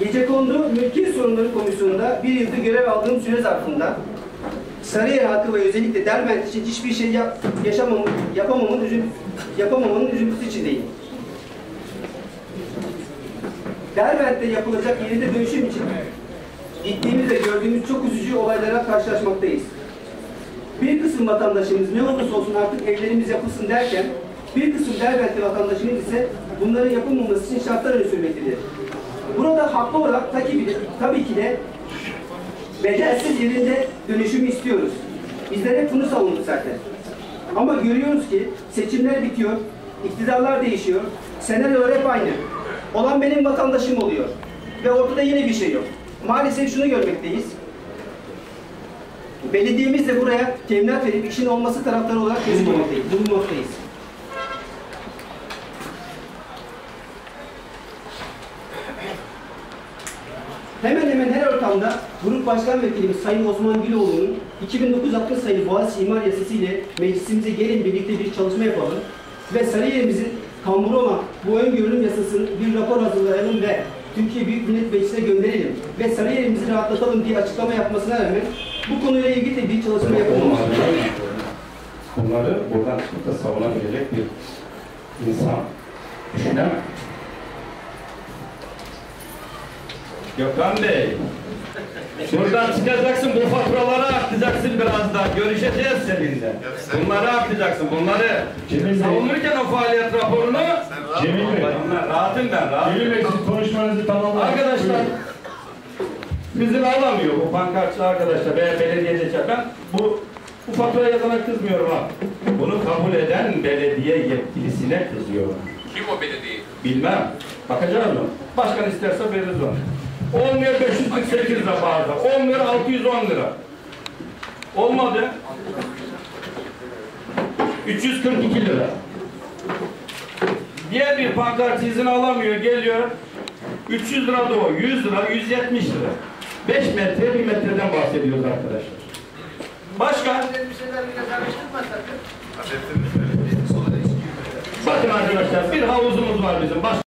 Gecekondu Mülki Sorunları Komisyonu'nda bir yıldır görev aldığım süre zarfında Sarıyer halkı ve özellikle Derbent için hiçbir şey yap, yaşamamın, yapamamın, üzüm, yapamamanın üzüntüsü içindeyim. Derbent'te yapılacak yerinde dönüşüm için gittiğimiz ve gördüğümüz çok üzücü olaylara karşılaşmaktayız. Bir kısım vatandaşımız ne olursa olsun artık evlerimiz yapılsın derken bir kısım Derbentli vatandaşımız ise bunların yapılmaması için şartlar öne sürmektedir. Burada haklı olarak tabii, tabii ki de bedelsiz yerinde dönüşümü istiyoruz. Bizler hep bunu savunduk zaten. Ama görüyoruz ki seçimler bitiyor, iktidarlar değişiyor, senaryolar hep aynı. Olan benim vatandaşım oluyor. Ve ortada yine bir şey yok. Maalesef şunu görmekteyiz. Belediyemiz de buraya teminat verip işin olması taraftarı olarak bulunmaktayız. bulunmaktayız. Hemen hemen her ortamda Grup Başkan Vekilimiz Sayın Osman Güloğlu'nun 2009 60 sayılı Boğaziçi İmar Yasası ile meclisimize gelin birlikte bir çalışma yapalım ve Sarıyer'imizin kamburu olan bu öngörülüm yasasının bir rapor hazırlayalım ve Türkiye Büyük Millet Meclisi'ne gönderelim ve Sarıyer'imizi rahatlatalım diye açıklama yapmasına rağmen bu konuyla ilgili de bir çalışma yapılmamış. Bunları buradan çıkıp da savunabilecek bir insan düşünemem. Gökhan Bey, buradan çıkacaksın, bu faturaları aklayacaksın biraz daha. Görüşeceğiz seninle. Bunları aklayacaksın, bunları. Cemil Bey. Savunurken o faaliyet raporunu... Cemil Bey. Rahatım ben, rahatım. Cemil Bey siz konuşmanızı tamamlayın. Arkadaşlar, bizim alamıyor bu pankartçı arkadaşlar veya belediyeciler. Ben bu, bu fatura yazana kızmıyorum ha. Bunu kabul eden belediye yetkilisine kızıyorum. Kim o belediye? Bilmem. Bakacağız mı? Başkan isterse veririz onu. Olmuyor 548 lira bazı. Olmuyor 610 lira. Olmadı. 342 lira. Diğer bir pankart izin alamıyor, geliyor. 300 lira da o, 100 lira, 170 lira. 5 metre, 1 metreden bahsediyoruz arkadaşlar. Başka? Bakın arkadaşlar, bir havuzumuz var bizim. Baş